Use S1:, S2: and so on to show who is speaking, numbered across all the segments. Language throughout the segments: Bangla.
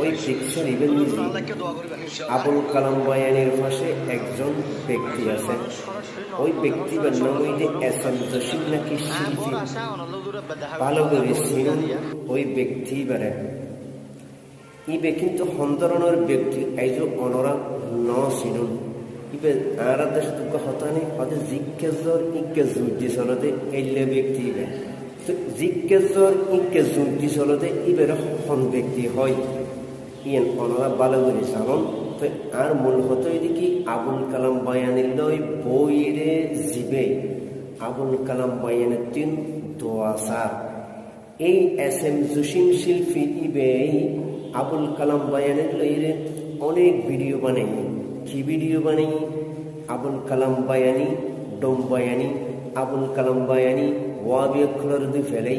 S1: ওই আবুল কালাম বায়ানের পাশে একজন ব্যক্তি আছেন ওই নাম এস এম জসিম নাকি শিল্পী ভালো করে ওই ব্যক্তি বারে। ইবে কিন্তু সন্তৰণৰ ব্যক্তি। আইজো অনৰা ন চিনুন ইবে আর দেশ দুঃখ হতানি। হতে জিজ্ঞে জ্বর ইকে জুটি চলতে এলে ব্যক্তি ইবে। তো জিজ্ঞে জ্বর ইকে জুটি চলতে ইবের হন ব্যক্তি হয়। ইয়েন অনরা ভালো করে জানন তো আর মূল হতো এদিকে আবুল কালাম বয়ানিল লই বইরে জিবে। আবুল কালাম বয়ানের তিন দোয়াসার এই এস এম জসিম শিল্পী ইবে আবুল কালাম বায়ানের লইরে অনেক ভিডিও বানাই। কি ভিডিও বানাই? আবুল কালাম বায়ানি ডোম বায়ানি, আবুল কালাম বায়ানি ওয়াবি অক্ষর দুই ফেলাই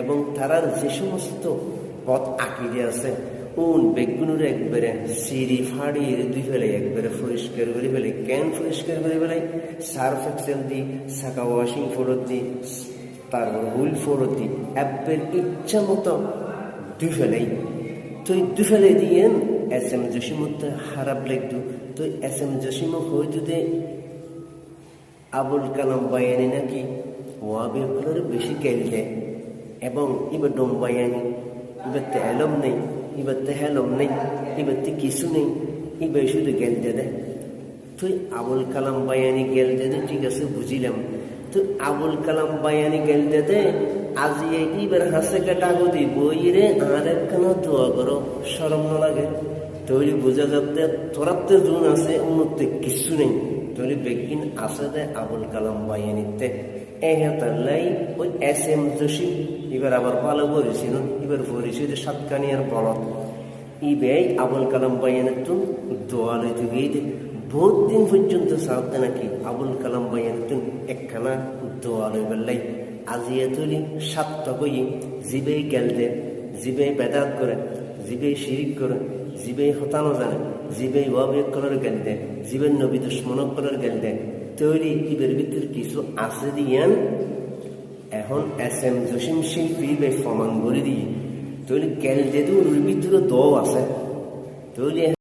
S1: এবং তারার যে সমস্ত পথ আঁকিয়ে আছে, উন বেগুনের একবারে সিঁড়ি ফাড়িয়ে দুই ফেলে একবারে পরিষ্কার করে ফেলে। কেন পরিষ্কার করে ফেলাই সার্ফ এক্সেল দি সাকা ওয়াশিং ফোরত দি তারপর হুইল ফোরত দি অ্যাপের ইচ্ছা মতো দুই ফেলাই। তুই দুফেলে দিয়েন এস এম জসিম জসিমত হারাপ লাগতো। তুই এস এম জসিম হয়তো দে আবুল কালাম বায়ানি নাকি ওয়াবি হলের বেশি গেলতে এবং বায়ানি এবার তে হেলম নেই এবার তে হেলম নেই এবার তে কিছু নেই এবার শুধু গেলতে দে তুই আবুল কালাম বায়ানি গেলতে দে ঠিক আছে, বুঝিলাম। তুই আবুল কালাম বায়ানি গেলতে দে আজি এইবার হাসে কাটা গদি বইরে আর একখানা দোয়া করো সরম না লাগে। তৈরি বোঝা যাতে তোরাতে জুন আছে, উন্নতি কিছু নেই। তৈরি বেগিন আছে দে আবুল কালাম বায়ানিতে। এই হেতাল্লাই ওই এস এম জসিম এবার আবার ভালো করেছিল এবার পরিচয় সাতকানিয়ার বলত ইবেই আবুল কালাম বায়ানের তুন দোয়া লইতে গিয়ে দে বহুত দিন পর্যন্ত সাথে নাকি আবুল কালাম বায়ানের তুন একখানা দোয়া লইবার লাই আজিয়ে তুলি সাতটা কই জিবে গেলতে জিবে বেদাত করে জিবে শিরিক করে জিবে হতানো জানে জিবে ওয়াবে করার গেলতে জিবের নবী দুশ্মন করার গেলতে তৈরি কিবের ভিতরে কিছু আছে দিয়েন এখন এস এম জসিম শিল্পী বে সমান করে দিই তৈরি গেলতে তো ওর ভিতরে দ আছে তৈরি